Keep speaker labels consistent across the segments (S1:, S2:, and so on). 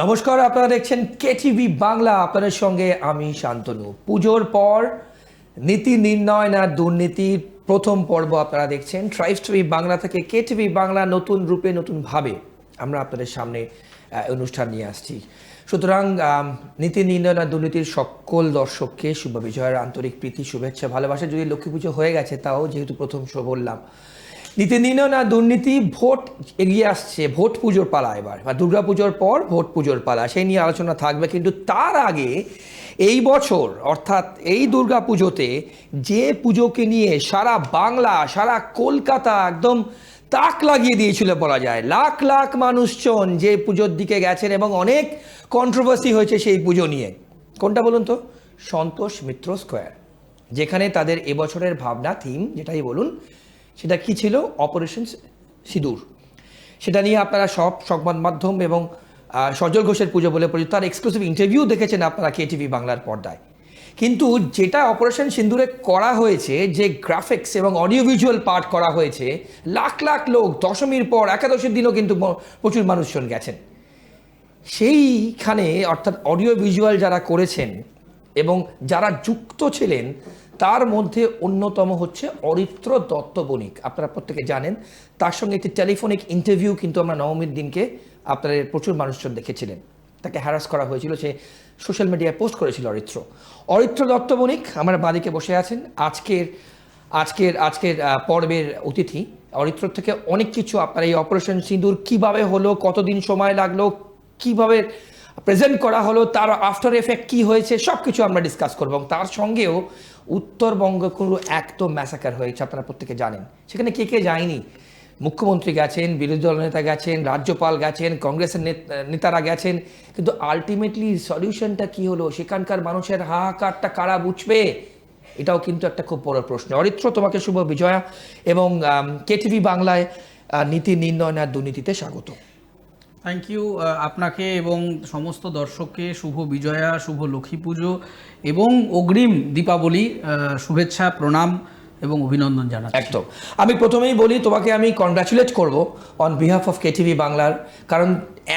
S1: নমস্কার, আপনারা দেখছেন কেটিভি বাংলা। আপনাদের সঙ্গে আমি শান্তনু। পুজোর পর নীতি নির্ণয় না দুর্নীতির প্রথম পর্ব আপনারা দেখছেন। ট্রাইবস টিভি বাংলা থেকে কেটিভি বাংলা নতুন রূপে নতুনভাবে আমরা আপনাদের সামনে অনুষ্ঠান নিয়ে আসছি। সুতরাং নীতি নির্ণয় না দুর্নীতির সকল দর্শককে শুভ বিজয়ের আন্তরিক প্রীতি, শুভেচ্ছা, ভালোবাসা। যদি লক্ষ্মী পুজো হয়ে গেছে, তাও যেহেতু প্রথম শো বললাম নীতি নির্ণয় না, দুর্নীতি, ভোট এগিয়ে আসছে। ভোট পুজোর পালা এবার, বা দুর্গা পুজোর পর ভোট পুজোর পালা সেই নিয়ে আলোচনা থাকবে। কিন্তু তার আগে এই বছর, অর্থাৎ এই দুর্গা পুজোতে যে পুজোকে নিয়ে সারা বাংলা, সারা কলকাতা একদম তাক লাগিয়ে দিয়েছিল বলা যায়। লাখ লাখ মানুষজন যে পুজোর দিকে গেছেন এবং অনেক কন্ট্রোভার্সি হয়েছে সেই পুজো নিয়ে। কোনটা বলুন তো? সন্তোষ মিত্র স্কোয়ার যেখানে তাদের এবছরের ভাবনা থিম যেটাই বলুন সেটা কি ছিল? অপারেশন সিঁদুর। সেটা নিয়ে আপনারা সব সংবাদ মাধ্যম এবং সজল ঘোষের পুজো বলে পরিচিত। তার এক্সক্লুসিভ ইন্টারভিউ দেখেছেন আপনারা কেটিভি বাংলার পর্দায়। কিন্তু যেটা অপারেশন সিন্দুরে করা হয়েছে, যে গ্রাফিক্স এবং অডিও ভিজুয়াল পার্ট করা হয়েছে, লাখ লাখ লোক, দশমীর পর একাদশীর দিনও কিন্তু প্রচুর মানুষজন গেছেন। সেইখানে অর্থাৎ অডিও ভিজুয়াল যারা করেছেন এবং যারা যুক্ত ছিলেন তার মধ্যে অন্যতম হচ্ছে অরিত্র দত্ত বণিক। আপনারা প্রত্যেকে জানেন, তার সঙ্গে একটি টেলিফোনিক ইন্টারভিউ কিন্তু আমরা নবমীর দিনকে আপনাদের প্রচুর মানুষজন দেখেছিলেন। তাকে হ্যারাস করা হয়েছিল, সে সোশ্যাল মিডিয়ায় পোস্ট করেছিল অরিত্র। অরিত্র দত্ত বণিক আমার বাদিকে বসে আছেন। আজকের আজকের আজকের পর্বের অতিথি অরিত্র থেকে অনেক কিছু আপনার এই অপারেশন সিঁদুর কীভাবে হলো, কতদিন সময় লাগল, কীভাবে প্রেজেন্ট করা হলো, তার আফটার এফেক্ট কি হয়েছে সব কিছু আমরা ডিসকাস করব। তার সঙ্গেও উত্তরবঙ্গ কোনো এক তো ম্যাসাকার হয়েছে, আপনারা প্রত্যেকে জানেন। সেখানে কে কে যায়নি? মুখ্যমন্ত্রী গেছেন, বিরোধী দল নেতা গেছেন, রাজ্যপাল গেছেন, কংগ্রেসের নেত- নেতারা গেছেন। কিন্তু আলটিমেটলি সলিউশনটা কি হলো? সেখানকার মানুষের হাহাকারটা কারা বুঝবে? এটাও কিন্তু একটা খুব বড় প্রশ্ন। অরিত্র, তোমাকে শুভ বিজয়া এবং কেটিভি বাংলায় নীতি নির্ণয় না দুর্নীতিতে স্বাগত।
S2: থ্যাংক ইউ আপনাকে এবং সমস্ত দর্শককে শুভ বিজয়া, শুভ লক্ষ্মী পুজো এবং অগ্রিম দীপাবলি শুভেচ্ছা, প্রণাম এবং অভিনন্দন জানাচ্ছি।
S1: একদম। আমি প্রথমেই বলি, তোমাকে আমি কনগ্রাচুলেট করব অন বিহাফ অফ কেটিভি বাংলার, কারণ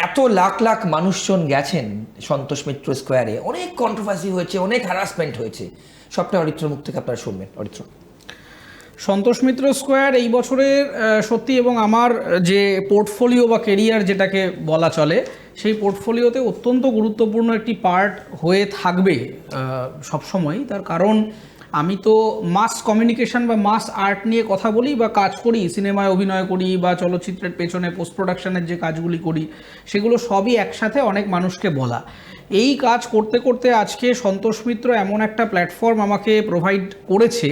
S1: এত লাখ লাখ মানুষজন গেছেন সন্তোষ মিত্র স্কোয়ারে। অনেক কন্ট্রোভার্সি হয়েছে, অনেক হ্যারাসমেন্ট হয়েছে। সবটা অরিত্র মুখ থেকে আপনারা শুনবেন, অরিত্র।
S2: সন্তোষ মিত্র স্কোয়ার এই বছরের সত্যি এবং আমার যে পোর্টফোলিও বা কেরিয়ার যেটাকে বলা চলে, সেই পোর্টফোলিওতে অত্যন্ত গুরুত্বপূর্ণ একটি পার্ট হয়ে থাকবে সবসময় তার কারণ, আমি তো মাস কমিউনিকেশন বা মাস আর্ট নিয়ে কথা বলি বা কাজ করি, সিনেমায় অভিনয় করি বা চলচ্চিত্রের পেছনে পোস্ট প্রোডাকশনের যে কাজগুলি করি, সেগুলো সবই একসাথে অনেক মানুষকে বলা। এই কাজ করতে করতে আজকে সন্তোষ মিত্র এমন একটা প্ল্যাটফর্ম আমাকে প্রোভাইড করেছে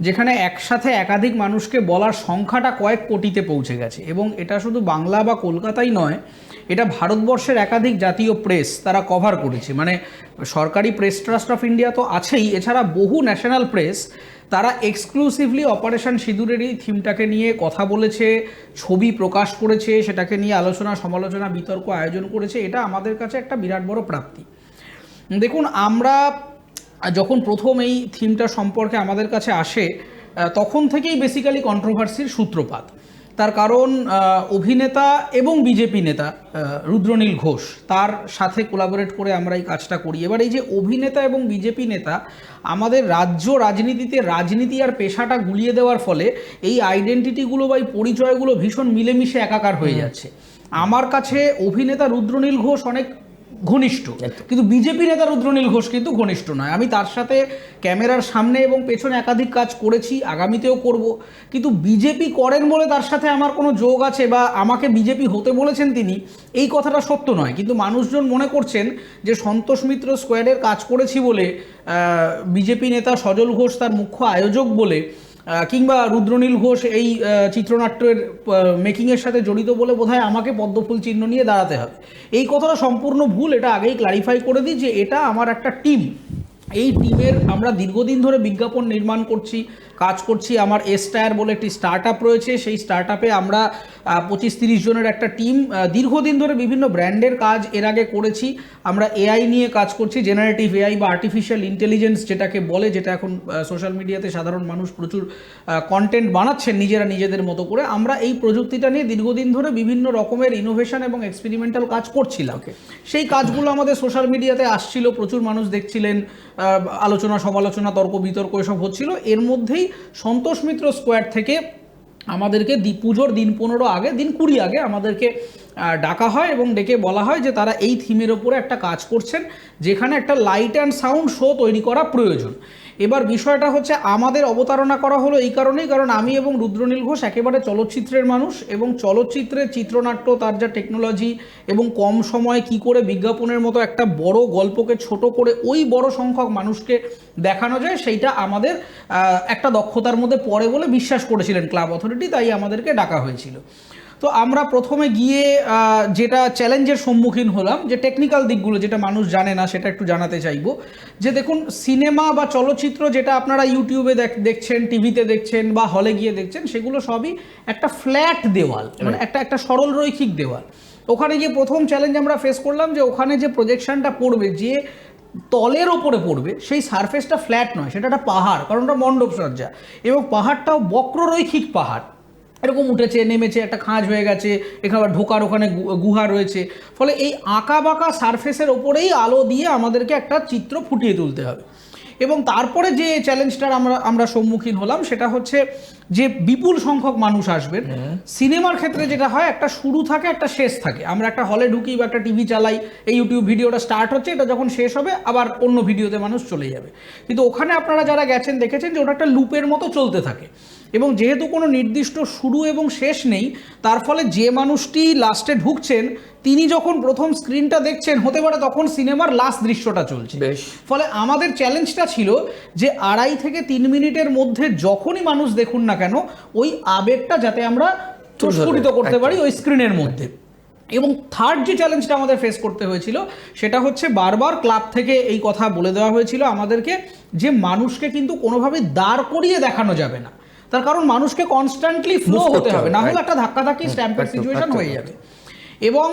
S2: যেখানে একসাথে একাধিক মানুষকে বলার সংখ্যাটা কয়েক কোটিতে পৌঁছে গেছে। এবং এটা শুধু বাংলা বা কলকাতাই নয়, এটা ভারতবর্ষের একাধিক জাতীয় প্রেস তারা কভার করেছে। মানে সরকারি প্রেস ট্রাস্ট অফ ইন্ডিয়া তো আছেই, এছাড়া বহু ন্যাশনাল প্রেস তারা এক্সক্লুসিভলি অপারেশন সিঁদুরের এই থিমটাকে নিয়ে কথা বলেছে, ছবি প্রকাশ করেছে, সেটাকে নিয়ে আলোচনা সমালোচনা বিতর্ক আয়োজন করেছে, এটা আমাদের কাছে একটা বিরাট বড় প্রাপ্তি। দেখুন, আমরা যখন প্রথম এই থিমটা সম্পর্কে আমাদের কাছে আসে তখন থেকেই বেসিক্যালি কন্ট্রোভার্সির সূত্রপাত। তার কারণ অভিনেতা এবং বিজেপি নেতা রুদ্রনীল ঘোষ তার সাথে কোলাবোরেট করে আমরা এই কাজটা করি। এবার এই যে অভিনেতা এবং বিজেপি নেতা আমাদের রাজ্য রাজনীতিতে রাজনীতি আর পেশাটা গুলিয়ে দেওয়ার ফলে এই আইডেন্টিটিগুলো বা এই পরিচয়গুলো ভীষণ মিলেমিশে একাকার হয়ে যাচ্ছে। আমার কাছে অভিনেতা রুদ্রনীল ঘোষ অনেক ঘনিষ্ঠ। কিন্তু বিজেপি নেতা রুদ্রনীল ঘোষ কিন্তু ঘনিষ্ঠ নয়। আমি তার সাথে ক্যামেরার সামনে এবং পেছনে একাধিক কাজ করেছি আগামীতেও করব। কিন্তু বিজেপি করেন বলে তার সাথে আমার কোনো যোগ আছে বা আমাকে বিজেপি হতে বলেছেন তিনি এই কথাটা সত্য নয়। কিন্তু মানুষজন মনে করছেন যে সন্তোষ মিত্র স্কোয়ারের কাজ করেছি বলে বিজেপি নেতা সজল ঘোষ তার মুখ্য আয়োজক বলে কিংবা রুদ্রনীল ঘোষ এই চিত্রনাট্যের মেকিংয়ের সাথে জড়িত বলে বোধহয় আমাকে পদ্মফুল চিহ্ন নিয়ে দাঁড়াতে হবে। এই কথাটা সম্পূর্ণ ভুল, এটা আগেই ক্লারিফাই করে দিই যে এটা আমার একটা টিম এই টিমের আমরা দীর্ঘদিন ধরে বিজ্ঞাপন নির্মাণ করছি কাজ করছি। আমার এসটায়ার বলে একটি স্টার্ট আপ রয়েছে। সেই স্টার্ট আপে আমরা পঁচিশ তিরিশ জনের একটা টিম দীর্ঘদিন ধরে বিভিন্ন ব্র্যান্ডের কাজ এর আগে করেছি। আমরা এআই নিয়ে কাজ করছি জেনারেটিভ এআই বা আর্টিফিশিয়াল ইন্টেলিজেন্স যেটাকে বলে যেটা এখন সোশ্যাল মিডিয়াতে সাধারণ মানুষ প্রচুর কন্টেন্ট বানাচ্ছেন নিজেরা নিজেদের মতো করে। আমরা এই প্রযুক্তিটা নিয়ে দীর্ঘদিন ধরে বিভিন্ন রকমের ইনোভেশন এবং এক্সপেরিমেন্টাল কাজ করছিলাম। সেই কাজগুলো আমাদের সোশ্যাল মিডিয়াতে আসছিল প্রচুর মানুষ দেখছিলেন আলোচনা সমালোচনা তর্ক বিতর্ক এসব হচ্ছিল। এর মধ্যেই সন্তোষ মিত্র স্কোয়ার থেকে আমাদেরকে দি- পুজোর দিন পনেরো আগে, দিন কুড়ি আগে আমাদেরকে ডাকা হয় এবং ডেকে বলা হয় যে তারা এই থিমের ওপরে একটা কাজ করছেন, যেখানে একটা লাইট অ্যান্ড সাউন্ড শো তৈরি করা প্রয়োজন। এবার বিষয়টা হচ্ছে আমাদের অবতারণা করা হলো এই কারণেই, কারণ আমি এবং রুদ্রনীল ঘোষ একেবারে চলচ্চিত্রের মানুষ এবং চলচ্চিত্রের চিত্রনাট্য, তার যা টেকনোলজি এবং কম সময়ে কি করে বিজ্ঞাপনের মতো একটা বড় গল্পকে ছোট করে ওই বড় সংখ্যক মানুষকে দেখানো যায়, সেইটা আমাদের একটা দক্ষতার মধ্যে পড়ে বলে বিশ্বাস করেছিলেন ক্লাব অথরিটি, তাই আমাদেরকে ডাকা হয়েছিল। তো আমরা প্রথমে গিয়ে যেটা চ্যালেঞ্জের সম্মুখীন হলাম যে টেকনিক্যাল দিকগুলো যেটা মানুষ জানে না সেটা একটু জানাতে চাইব। যে দেখুন সিনেমা বা চলচ্চিত্র যেটা আপনারা ইউটিউবে দেখ- দেখছেন টিভিতে দেখছেন বা হলে গিয়ে দেখছেন সেগুলো সবই একটা ফ্ল্যাট দেওয়াল মানে একটা একটা সরল রৈখিক দেওয়াল। ওখানে গিয়ে প্রথম চ্যালেঞ্জ আমরা ফেস করলাম যে ওখানে যে প্রজেকশনটা পড়বে যে তলের ওপরে পড়বে সেই সারফেসটা ফ্ল্যাট নয় সেটা একটা পাহাড় কারণ ওটা মণ্ডপ সজ্জা এবং পাহাড়টাও বক্ররৈখিক পাহাড়। এরকম উঠেছে নেমেছে একটা খাঁজ হয়ে গেছে এখানে আবার ঢোকার ওখানে গুহা রয়েছে। ফলে এই আঁকা বাঁকা সারফেসের ওপরেই আলো দিয়ে আমাদেরকে একটা চিত্র ফুটিয়ে তুলতে হবে। এবং তারপরে যে চ্যালেঞ্জটার আমরা আমরা সম্মুখীন হলাম সেটা হচ্ছে যে বিপুল সংখ্যক মানুষ আসবেন। সিনেমার ক্ষেত্রে যেটা হয় একটা শুরু থাকে একটা শেষ থাকে। আমরা একটা হলে ঢুকি বা একটা টিভি চালাই এই ইউটিউব ভিডিওটা স্টার্ট হচ্ছে এটা যখন শেষ হবে আবার অন্য ভিডিওতে মানুষ চলে যাবে। কিন্তু ওখানে আপনারা যারা গেছেন দেখেছেন যে ওটা একটা লুপের মতো চলতে থাকে। এবং যেহেতু কোনো নির্দিষ্ট শুরু এবং শেষ নেই তার ফলে যে মানুষটি লাস্টে ঢুকছেন তিনি যখন প্রথম স্ক্রিনটা দেখছেন হতে পারে তখন সিনেমার লাস্ট দৃশ্যটা চলছে। ফলে আমাদের চ্যালেঞ্জটা ছিল যে আড়াই থেকে তিন মিনিটের মধ্যে যখনই মানুষ দেখুন না কেন ওই আবেগটা যাতে আমরা প্রস্ফুটিত করতে পারি ওই স্ক্রিনের মধ্যে। এবং থার্ড যে চ্যালেঞ্জটা আমাদের ফেস করতে হয়েছিল সেটা হচ্ছে বারবার ক্লাব থেকে এই কথা বলে দেওয়া হয়েছিল আমাদেরকে যে মানুষকে কিন্তু কোনোভাবে দাঁড় করিয়ে দেখানো যাবে না। তার কারণ মানুষকে কনস্ট্যান্টলি ফ্লো হতে হবে না হলে. একটা ধাক্কাধাক্কি স্ট্যাম্পের সিচুয়েশন হয়ে যাবে। এবং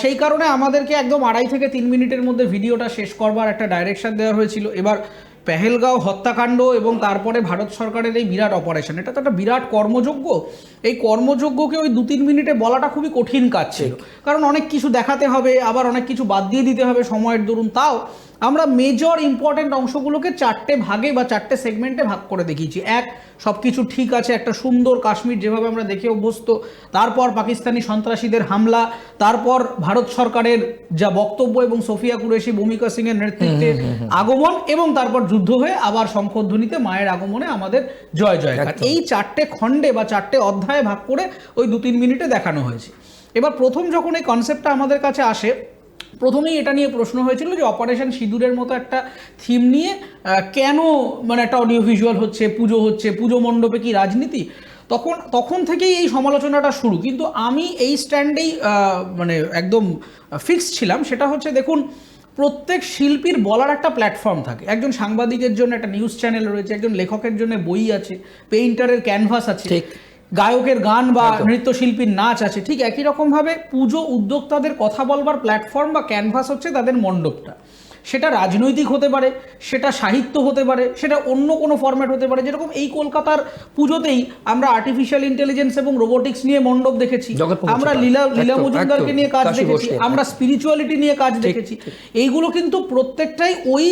S2: সেই কারণে আমাদেরকে একদম আড়াই থেকে তিন মিনিটের মধ্যে ভিডিওটা শেষ করবার একটা ডাইরেকশন দেওয়া হয়েছিল। এবার পেহেলগাঁও হত্যাকাণ্ড এবং তারপরে ভারত সরকারের এই বিরাট অপারেশন এটা তো একটা বিরাট কর্মযোগ্য এই কর্মযোগ্যকে ওই দু তিন মিনিটে বলাটা খুবই কঠিন কাজ ছিল। কারণ অনেক কিছু দেখাতে হবে আবার অনেক কিছু বাদ দিয়ে দিতে হবে সময়ের দরুন তাও আমরা মেজর ইম্পর্ট্যান্ট অংশগুলোকে চারটে ভাগে বা চারটে সেগমেন্টে ভাগ করে দেখিয়েছি। এক সব কিছু ঠিক আছে একটা সুন্দর কাশ্মীর যেভাবে আমরা দেখে অভ্যস্ত। তারপর পাকিস্তানি সন্ত্রাসীদের হামলা। তারপর ভারত সরকারের যা বক্তব্য এবং সোফিয়া কুরেশি ভূমিকা সিং এর নেতৃত্বে আগমন এবং তারপর যুদ্ধ হয়ে আবার শঙ্খধ্বনিতে মায়ের আগমনে আমাদের জয় জয়কার। এই চারটে খণ্ডে বা চারটে অধ্যায়ে ভাগ করে ওই দু তিন মিনিটে দেখানো হয়েছে। এবার প্রথম যখন এই কনসেপ্টটা আমাদের কাছে আসে প্রথমেই এটা নিয়ে প্রশ্ন হয়েছিল যে অপারেশন সিঁদুরের মতো একটা থিম নিয়ে কেন মানে একটা অডিও ভিজুয়াল হচ্ছে, পুজো হচ্ছে, পুজো মণ্ডপে কি রাজনীতি? তখন তখন থেকেই এই সমালোচনাটা শুরু। কিন্তু আমি এই স্ট্যান্ডেই মানে একদম ফিক্স ছিলাম। সেটা হচ্ছে দেখুন, প্রত্যেক শিল্পীর বলার একটা প্ল্যাটফর্ম থাকে। একজন সাংবাদিকের জন্য একটা নিউজ চ্যানেল রয়েছে, একজন লেখকের জন্য বই আছে পেইন্টারের ক্যানভাস আছে। গায়কের গান বা। নৃত্যশিল্পীর নাচ আছে ঠিক একই রকমভাবে পুজো উদ্যোক্তাদের কথা বলবার প্ল্যাটফর্ম বা ক্যানভাস হচ্ছে তাদের মণ্ডপটা। সেটা রাজনৈতিক হতে পারে সেটা সাহিত্য হতে পারে সেটা অন্য কোনো ফরম্যাট হতে পারে। যেরকম এই কলকাতার পুজোতেই আমরা আর্টিফিশিয়াল ইন্টেলিজেন্স এবং রোবোটিক্স নিয়ে মণ্ডপ দেখেছি আমরা লীলা লীলা মজুমদারকে নিয়ে কাজ দেখেছি আমরা স্পিরিচুয়ালিটি নিয়ে কাজ দেখেছি। এইগুলো কিন্তু প্রত্যেকটাই ওই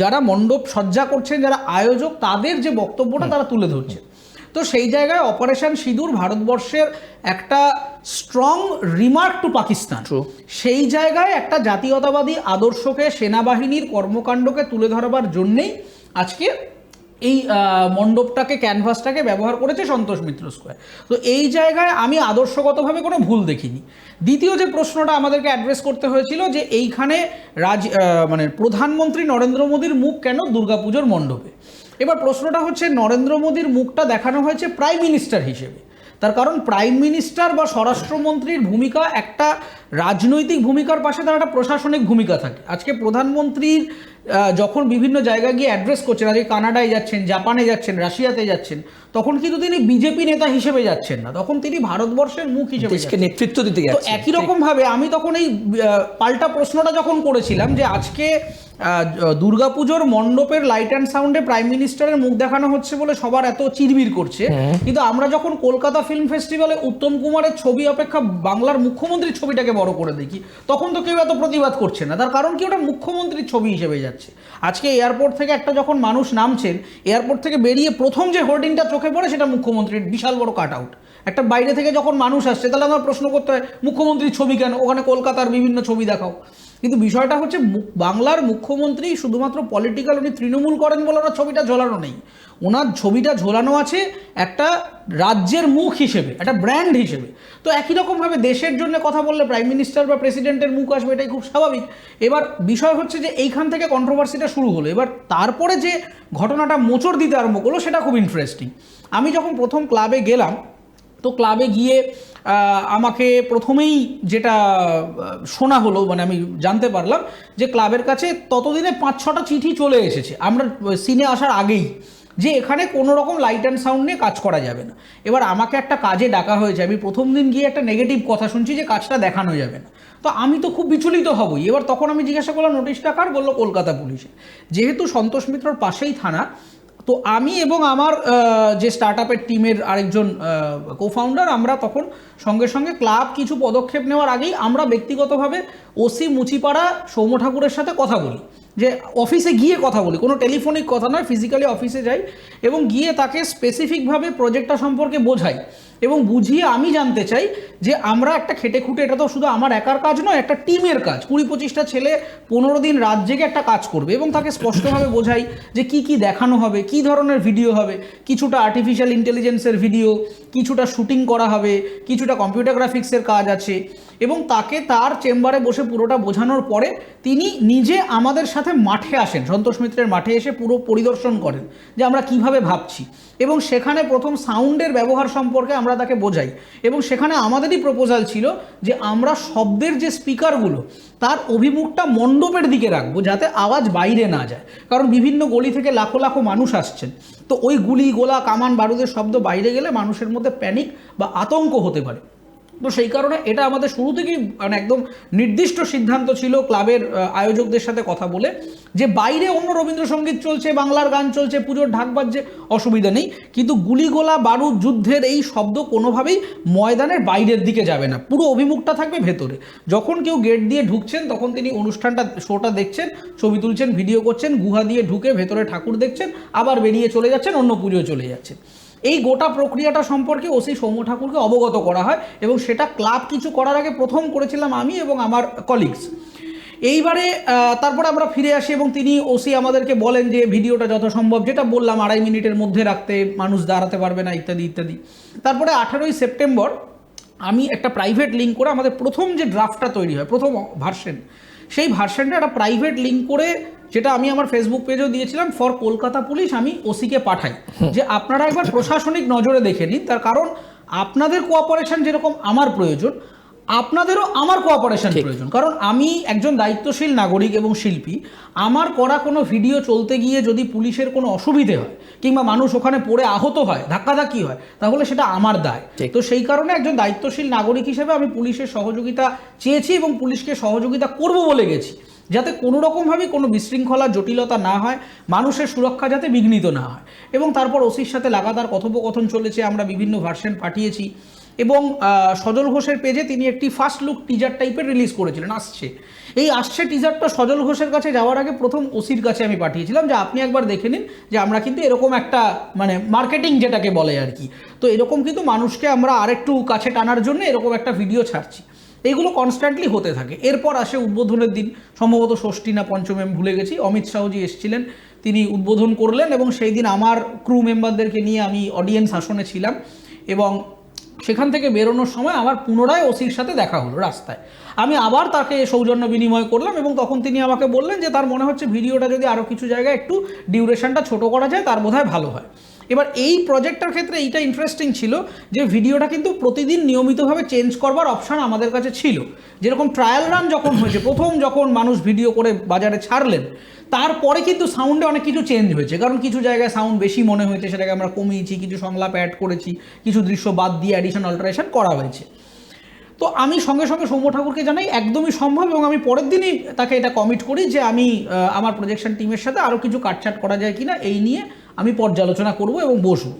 S2: যারা মণ্ডপ সজ্জা করছেন যারা আয়োজক তাদের যে বক্তব্যটা তারা তুলে ধরছে তো সেই জায়গায় অপারেশন সিঁদুর ভারতবর্ষের একটা স্ট্রং রিমার্ক টু পাকিস্তান. সেই জায়গায় একটা জাতীয়তাবাদী আদর্শকে সেনাবাহিনীর কর্মকাণ্ডকে তুলে ধরবার জন্যেই আজকে এই মণ্ডপটাকে ক্যানভাসটাকে ব্যবহার করেছে সন্তোষ মিত্র স্কোয়ার। তো এই জায়গায় আমি আদর্শগতভাবে কোনো ভুল দেখিনি। দ্বিতীয় যে প্রশ্নটা আমাদেরকে অ্যাড্রেস করতে হয়েছিল যে এইখানে রাজ মানে প্রধানমন্ত্রী নরেন্দ্র মোদীর মুখ কেন দুর্গাপুজোর মণ্ডপে? এবার প্রশ্নটা হচ্ছে, নরেন্দ্র মোদীর মুখটা দেখানো হয়েছে প্রাইম মিনিস্টার হিসেবে। তার কারণ প্রাইম মিনিস্টার বা স্বরাষ্ট্রমন্ত্রীর ভূমিকা একটা রাজনৈতিক ভূমিকার পাশে তার একটা প্রশাসনিক ভূমিকা থাকে। আজকে প্রধানমন্ত্রীর যখন বিভিন্ন জায়গায় গিয়ে অ্যাড্রেস করছেন আজকে কানাডায় যাচ্ছেন জাপানে যাচ্ছেন রাশিয়াতে যাচ্ছেন তখন কিন্তু তিনি বিজেপি নেতা হিসেবে যাচ্ছেন না। তখন তিনি ভারতবর্ষের মুখ হিসেবে
S1: নেতৃত্ব দিতে
S2: তো একই রকম ভাবে আমি তখন এই পাল্টা প্রশ্নটা যখন করেছিলাম যে আজকে দুর্গাপুজোর মণ্ডপের লাইট অ্যান্ড সাউন্ডে প্রাইম মিনিস্টারের মুখ দেখানো হচ্ছে বলে সবার এত চিরবির করছে। কিন্তু আমরা যখন কলকাতা ফিল্ম ফেস্টিভ্যালে উত্তম কুমারের ছবি অপেক্ষা বাংলার মুখ্যমন্ত্রীর ছবিটাকে বড় করে দেখি তখন তো কেউ এত প্রতিবাদ করছে না। তার কারণ কি? ওটা মুখ্যমন্ত্রীর ছবি হিসেবে যাচ্ছে। আজকে এয়ারপোর্ট থেকে একটা যখন মানুষ নামছেন এয়ারপোর্ট থেকে বেরিয়ে প্রথম যে হোর্ডিংটা চোখে পড়ে সেটা মুখ্যমন্ত্রীর বিশাল বড় কাট আউট একটা বাইরে থেকে যখন মানুষ আসছে, তাহলে আমার প্রশ্ন করতে হয়, মুখ্যমন্ত্রীর ছবি কেন? ওখানে কলকাতার বিভিন্ন ছবি দেখাও। কিন্তু বিষয়টা হচ্ছে বাংলার মুখ্যমন্ত্রী শুধুমাত্র পলিটিক্যাল উনি তৃণমূল করেন বলে ওনার ছবিটা ঝোলানো নেই। ওনার ছবিটা ঝোলানো আছে একটা রাজ্যের মুখ হিসেবে, একটা ব্র্যান্ড হিসেবে। তো একই রকমভাবে দেশের জন্য কথা বললে প্রাইম মিনিস্টার বা প্রেসিডেন্টের মুখ আসবে এটাই খুব স্বাভাবিক। এবার বিষয় হচ্ছে যে এইখান থেকে কন্ট্রোভার্সিটা শুরু হলো। এবার তারপরে যে ঘটনাটা মোচড় দিতে আরম্ভ করল সেটা খুব ইন্টারেস্টিং আমি যখন প্রথম ক্লাবে গেলাম, তো ক্লাবে গিয়ে আমাকে প্রথমেই যেটা শোনা হলো মানে আমি জানতে পারলাম যে ক্লাবের কাছে ততদিনে পাঁচ, ছটা চিঠি চলে এসেছে। আমরা সিনে আসার আগেই যে এখানে কোনো রকম লাইট অ্যান্ড সাউন্ড নিয়ে কাজ করা যাবে না। এবার আমাকে একটা কাজে ডাকা হয়েছে। আমি প্রথম দিন গিয়ে একটা নেগেটিভ কথা শুনছি যে কাজটা দেখানো যাবে না। তো আমি তো খুব বিচলিত হবই। এবার তখন আমি জিজ্ঞাসা করলাম নোটিশটা কার? বলল, কলকাতা পুলিশে যেহেতু সন্তোষ মিত্রর পাশেই থানা তো আমি এবং আমার যে স্টার্ট আপের টিমের আরেকজন কোফাউন্ডার আমরা তখন সঙ্গে সঙ্গে ক্লাব কিছু পদক্ষেপ নেওয়ার আগেই আমরা ব্যক্তিগতভাবে ওসি মুচিপাড়া সৌম্য ঠাকুরের সাথে কথা বলি। যে অফিসে গিয়ে কথা বলি। কোনো টেলিফোনিক কথা নয় ফিজিক্যালি অফিসে যাই এবং গিয়ে তাকে স্পেসিফিকভাবে প্রজেক্টটা সম্পর্কে বোঝাই। এবং বুঝিয়ে আমি জানতে চাই যে আমরা একটা খেটে খুঁটে, এটা তো শুধু আমার একার কাজ নয়, একটা টিমের কাজ। কুড়ি পঁচিশটা ছেলে পনেরো দিন রাত জেগে একটা কাজ করবে এবং তাকে স্পষ্টভাবে বোঝাই যে কি কি দেখানো হবে, কি ধরনের ভিডিও হবে, কিছুটা আর্টিফিশিয়াল ইন্টেলিজেন্সের ভিডিও, কিছুটা শুটিং করা হবে, কিছুটা কম্পিউটার গ্রাফিক্সের কাজ আছে এবং তাকে তার চেম্বারে বসে পুরোটা বোঝানোর পরে তিনি নিজে আমাদের সাথে মাঠে আসেন, সন্তোষ মিত্রের মাঠে এসে পুরো পরিদর্শন করেন যে আমরা কীভাবে ভাবছি। এবং সেখানে প্রথম সাউন্ডের ব্যবহার সম্পর্কে আমরা তাকে বোঝাই। এবং সেখানে আমাদেরই প্রপোজাল ছিল যে আমরা শব্দের যে স্পিকারগুলো তার অভিমুখটা মণ্ডপের দিকে রাখব যাতে আওয়াজ বাইরে না যায়। কারণ বিভিন্ন গলি থেকে লাখো লাখো মানুষ আসছেন। তো ওই গুলি, গোলা, কামান, বারুদের শব্দ বাইরে গেলে মানুষের মধ্যে প্যানিক বা আতঙ্ক হতে পারে। তো সেই কারণে এটা আমাদের শুরু থেকেই মানে একদম নির্দিষ্ট সিদ্ধান্ত ছিল ক্লাবের আয়োজকদের সাথে কথা বলে, যে বাইরে অন্য রবীন্দ্রসঙ্গীত চলছে, বাংলার গান চলছে, পুজোর ঢাক বাজছে, অসুবিধা নেই। কিন্তু গুলিগোলা বারুদ যুদ্ধের এই শব্দ কোনোভাবেই ময়দানের বাইরের দিকে যাবে না। পুরো অভিমুখটা থাকবে ভেতরে। যখন কেউ গেট দিয়ে ঢুকছেন, তখন তিনি অনুষ্ঠানটা, শোটা দেখছেন, ছবি তুলছেন, ভিডিও করছেন, গুহা দিয়ে ঢুকে ভেতরে ঠাকুর দেখছেন, আবার বেরিয়ে চলে যাচ্ছেন, অন্য পুজো চলে যাচ্ছেন। এই গোটা প্রক্রিয়াটা সম্পর্কে ওসি সৌম্য ঠাকুরকে অবগত করা হয় এবং সেটা ক্লাব কিছু করার আগে প্রথম করেছিলাম আমি এবং আমার কলিগস এইবারে তারপর আমরা ফিরে আসি এবং তিনি ওসি আমাদেরকে বলেন যে ভিডিওটা যত সম্ভব যেটা বললাম আড়াই মিনিটের মধ্যে রাখতে মানুষ দাঁড়াতে পারবে না, ইত্যাদি ইত্যাদি। তারপরে আঠারোই সেপ্টেম্বর আমি একটা প্রাইভেট লিঙ্ক করে আমাদের প্রথম যে ড্রাফটটা তৈরি হয় প্রথম ভার্সেন সেই ভার্সেনটা একটা প্রাইভেট লিঙ্ক করে যেটা আমি আমার ফেসবুক পেজেও দিয়েছিলাম ফর কলকাতা পুলিশ আমি ওসিকে পাঠাই। যে আপনারা একবার প্রশাসনিক নজরে দেখে নিন তার কারণ আপনাদের কোঅপারেশন যেরকম আমার প্রয়োজন আপনাদেরও আমার কোঅপারেশন প্রয়োজন। কারণ আমি একজন দায়িত্বশীল নাগরিক এবং শিল্পী আমার করা কোনো ভিডিও চলতে গিয়ে যদি পুলিশের কোনো অসুবিধে হয় কিংবা মানুষ ওখানে পড়ে আহত হয় ধাক্কাধাক্কি হয় তাহলে সেটা আমার দায়। তো সেই কারণে একজন দায়িত্বশীল নাগরিক হিসেবে আমি পুলিশের সহযোগিতা চেয়েছি এবং পুলিশকে সহযোগিতা করব বলে গেছি যাতে কোনো রকমভাবেই কোনো বিশৃঙ্খলা জটিলতা না হয় মানুষের সুরক্ষা যাতে বিঘ্নিত না হয়। এবং তারপর ওসির সাথে লাগাতার কথোপকথন চলেছে আমরা বিভিন্ন ভার্সন পাঠিয়েছি। এবং সজল ঘোষের পেজে তিনি একটি ফার্স্ট লুক টিজার টাইপের রিলিজ করেছিলেন, আসছে। এই আসছে টিজারটা সজল ঘোষের কাছে যাওয়ার আগে প্রথম ওসির কাছে আমি পাঠিয়েছিলাম, যে আপনি একবার দেখে নিন যে আমরা কিন্তু এরকম একটা মানে মার্কেটিং যেটাকে বলে আর কি। তো এরকম কিন্তু মানুষকে আমরা আরেকটু কাছে টানার জন্য এরকম একটা ভিডিও ছাড়ছি। এইগুলো কনস্ট্যান্টলি হতে থাকে। এরপর আসে উদ্বোধনের দিন। সম্ভবত ষষ্ঠী না পঞ্চমী, আমি ভুলে গেছি। অমিত শাহজি এসেছিলেন, তিনি উদ্বোধন করলেন এবং সেই দিন আমার ক্রু মেম্বারদেরকে নিয়ে আমি অডিয়েন্স আসনে ছিলাম এবং সেখান থেকে বেরোনোর সময় আমার পুনরায় ওসির সাথে দেখা হলো রাস্তায়। আমি আবার তাকে সৌজন্য বিনিময় করলাম এবং তখন তিনি আমাকে বললেন যে তার মনে হচ্ছে ভিডিওটা যদি আরও কিছু জায়গায় একটু ডিউরেশনটা ছোট করা যায়, তার বোধহয় ভালো হয়। এবার এই প্রজেক্টটার ক্ষেত্রে এইটা ইন্টারেস্টিং ছিল যে ভিডিওটা কিন্তু প্রতিদিন নিয়মিতভাবে চেঞ্জ করবার অপশান আমাদের কাছে ছিল। যেরকম ট্রায়াল রান যখন হয়েছে, প্রথম যখন মানুষ ভিডিও করে বাজারে ছাড়লেন তারপরে কিন্তু সাউন্ডে অনেক কিছু চেঞ্জ হয়েছে। কারণ কিছু জায়গায় সাউন্ড বেশি মনে হয়েছে, সেটাকে আমরা কমিয়েছি, কিছু সংলাপ অ্যাড করেছি, কিছু দৃশ্য বাদ দিয়ে অ্যাডিশন অল্টারেশন করা হয়েছে। তো আমি সঙ্গে সঙ্গে সৌম্য ঠাকুরকে জানাই, একদমই সম্ভব এবং আমি পরের দিনই তাকে এটা কমিট করি যে আমি আমার প্রজেকশন টিমের সাথে আরও কিছু কাটছাট করা যায় কিনা, এই নিয়ে আমি পর্যালোচনা করব এবং বসবো।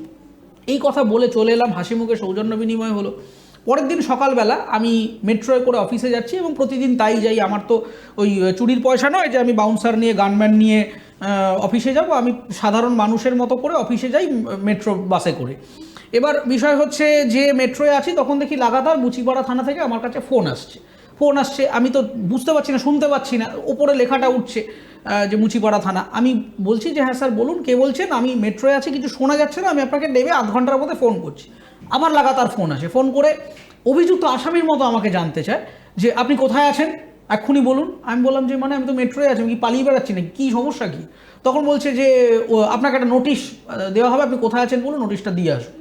S2: এই কথা বলে চলে এলাম হাসি মুখে সৌজন্য বিনিময় হলো। পরের দিন সকালবেলা আমি মেট্রোয় করে অফিসে যাচ্ছি এবং প্রতিদিন তাই যাই। আমার তো ওই চুরির পয়সা নয় যে আমি বাউন্সার নিয়ে গানম্যান নিয়ে অফিসে যাব। আমি সাধারণ মানুষের মতো করে অফিসে যাই মেট্রো বাসে করে। এবার বিষয় হচ্ছে যে মেট্রোয় আছি, তখন দেখি লাগাতার মুচিপাড়া থানা থেকে আমার কাছে ফোন আসছে। ফোন আসছে, আমি তো বুঝতে পারছি না, শুনতে পাচ্ছি না, ওপরে লেখাটা উঠছে যে মুচিপাড়া থানা। আমি বলছি যে হ্যাঁ স্যার, বলুন, কে বলছেন? আমি মেট্রোয় আছি, কিছু শোনা যাচ্ছে না, আমি আপনাকে নেবে আধ ঘণ্টার মধ্যে ফোন করছি। আবার লাগাতার ফোন আছে ফোন করে অভিযুক্ত আসামির মতো আমাকে জানতে চায় যে, আপনি কোথায় আছেন? এক্ষুনি বলুন। আমি বললাম যে মানে আমি তো মেট্রোয় আছি, আমি কি পালিয়ে বেড়াচ্ছি না কী সমস্যা কী? তখন বলছে যে আপনাকে একটা নোটিশ দেওয়া হবে, আপনি কোথায় আছেন বলুন, নোটিশটা দিয়ে আসুন।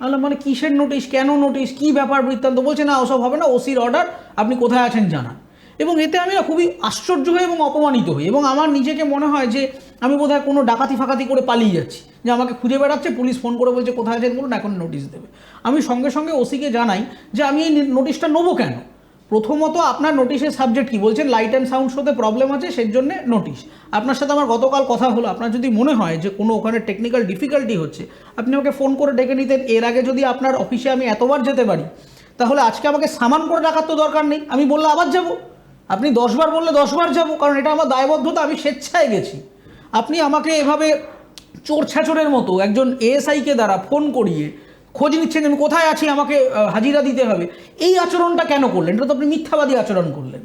S2: বললাম মানে কিসের নোটিশ? কেন নোটিশ? কী ব্যাপার বৃত্তান্ত? বলছে, না, ওসব হবে না, ওসির অর্ডার, আপনি কোথায় আছেন জানান। এবং এতে আমি খুবই আশ্চর্য হই এবং অপমানিত হই এবং আমার নিজেকে মনে হয় যে আমি বোধহয় কোনো ডাকাতি ফাকাতি করে পালিয়ে যাচ্ছি। যে আমাকে খুঁজে বেড়াচ্ছে, পুলিশ ফোন করে বলছে, কোথায় আছেন বলুন, এখন নোটিশ দেবে। আমি সঙ্গে সঙ্গে ওসিকে জানাই যে আমি এই নোটিশটা নেব কেন? প্রথমত আপনার নোটিশের সাবজেক্ট কি? বলছেন লাইট অ্যান্ড সাউন্ড শোতে প্রবলেম আছে সেই জন্য নোটিশ আপনার সাথে আমার গতকাল কথা হলো। আপনার যদি মনে হয় যে কোনো ওখানে টেকনিক্যাল ডিফিকাল্টি হচ্ছে, আপনি আমাকে ফোন করে ডেকে নিতেন। এর আগে যদি আপনার অফিসে আমি এতবার যেতে পারি, তাহলে আজকে আমাকে সামান করে রাখার তো দরকার নেই। আমি বললে আবার যাব? আপনি দশবার বললে দশবার যাব, কারণ এটা আমার দায়বদ্ধতা, আমি স্বেচ্ছায় গেছি। আপনি আমাকে এভাবে চোর ছ্যাচরের মতো একজন এএসআইকে দ্বারা ফোন করিয়ে খোঁজ নিচ্ছেন আমি কোথায় আছি, আমাকে হাজিরা দিতে হবে, এই আচরণটা কেন করলেন? এটা তো আপনি মিথ্যাবাদী আচরণ করলেন।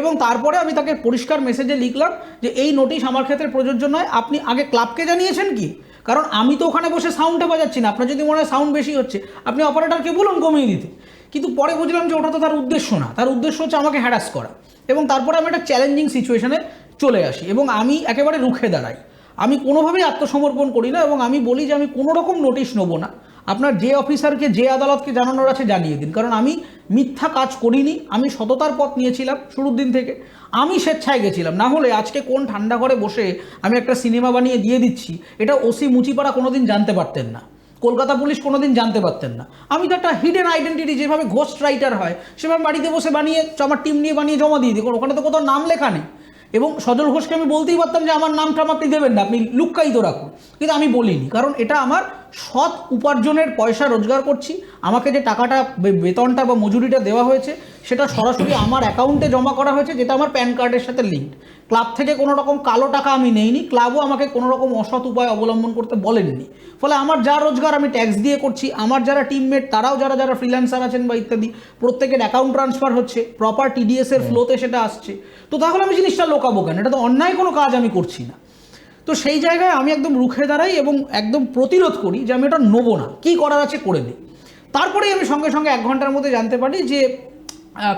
S2: এবং তারপরে আমি তাকে পরিষ্কার মেসেজে লিখলাম যে, এই নোটিশ আমার ক্ষেত্রে প্রযোজ্য নয়, আপনি আগে ক্লাবকে জানিয়েছেন কি? কারণ আমি তো ওখানে বসে সাউন্ডটা বাজাচ্ছি না, আপনার যদি মনে হয় সাউন্ড বেশি হচ্ছে, আপনি অপারেটরকে বলুন কমিয়ে দিতে। কিন্তু পরে বুঝলাম যে ওটা তো তার উদ্দেশ্য না, তার উদ্দেশ্য হচ্ছে আমাকে হ্যারাস করা। এবং তারপরে আমি একটা চ্যালেঞ্জিং সিচুয়েশনে চলে আসি এবং আমি একেবারে রুখে দাঁড়াই। আমি কোনোভাবেই আত্মসমর্পণ করি না এবং আমি বলি যে আমি কোনো রকম নোটিশ নেব না। আপনার যে অফিসারকে, যে আদালতকে জানানোর আছে জানিয়ে দিন। কারণ আমি মিথ্যা কাজ করিনি, আমি সততার পথ নিয়েছিলাম শুরুর দিন থেকে। আমি স্বেচ্ছায় গেছিলাম। না হলে আজকে কোন ঠান্ডা ঘরে বসে আমি একটা সিনেমা বানিয়ে দিয়ে দিচ্ছি, এটা ওসি মুচিপাড়া কোনোদিন জানতে পারতেন না। কলকাতা পুলিশ কোনোদিন জানতে পারতেন না। আমি তো একটা হিডেন আইডেন্টিটি যেভাবে ঘোস্ট রাইটার হয়, সেভাবে বাড়িতে বসে বানিয়ে, আমার টিম নিয়ে বানিয়ে জমা দিয়ে দিই। ওখানে তো কোথাও নাম লেখা নেই। এবং সজল ঘোষকে আমি বলতেই পারতাম যে, আমার নামটা আপনি দেবেন না, আপনি লুক্কায়িত রাখুন। কিন্তু আমি বলিনি, কারণ এটা আমার সৎ উপার্জনের পয়সা রোজগার করছি। আমাকে যে টাকাটা বেতনটা বা মজুরিটা দেওয়া হয়েছে সেটা সরাসরি আমার অ্যাকাউন্টে জমা করা হয়েছে যেটা আমার প্যান কার্ডের সাথে লিঙ্ক ক্লাব থেকে কোনো রকম কালো টাকা আমি নেইনি ক্লাবও আমাকে কোনো রকম অসৎ উপায় অবলম্বন করতে বলেননি। ফলে আমার যা রোজগার আমি ট্যাক্স দিয়ে করছি আমার যারা টিমমেট তারাও যারা যারা ফ্রিল্যান্সার আছেন বা ইত্যাদি প্রত্যেকের অ্যাকাউন্ট ট্রান্সফার হচ্ছে প্রপার টিডিএস এর ফ্লোতে সেটা আসছে। তো তাহলে আমি জিনিসটা লোকাবো কেন? এটা তো অন্যায় কোনো কাজ আমি করছি না। তো সেই জায়গায় আমি একদম রুখে দাঁড়াই এবং একদম প্রতিরোধ করি যে আমি এটা নেব না। কী করার আছে করে দিই তারপরেই আমি সঙ্গে সঙ্গে এক ঘণ্টার মধ্যে জানতে পারি যে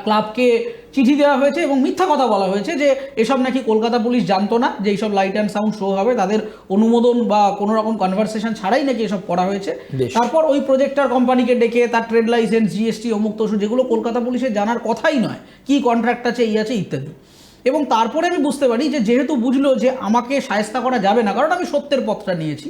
S2: ক্লাবকে চিঠি দেওয়া হয়েছে এবং মিথ্যা কথা বলা হয়েছে যে এসব নাকি কলকাতা পুলিশ জানতো না যে এইসব লাইট অ্যান্ড সাউন্ড শো হবে তাদের অনুমোদন বা কোনো রকম কনভারসেশন ছাড়াই নাকি এসব করা হয়েছে। তারপর ওই প্রজেক্টর কোম্পানিকে ডেকে তার ট্রেড লাইসেন্স জিএসটি অমুক তসু যেগুলো কলকাতা পুলিশের জানার কথাই নয় কি কন্ট্রাক্ট আছে এই আছে ইত্যাদি। এবং তারপরে আমি বুঝতে পারি যে যেহেতু বুঝলো যে আমাকে সায়স্তা করা যাবে না কারণ আমি সত্যের পথটা নিয়েছি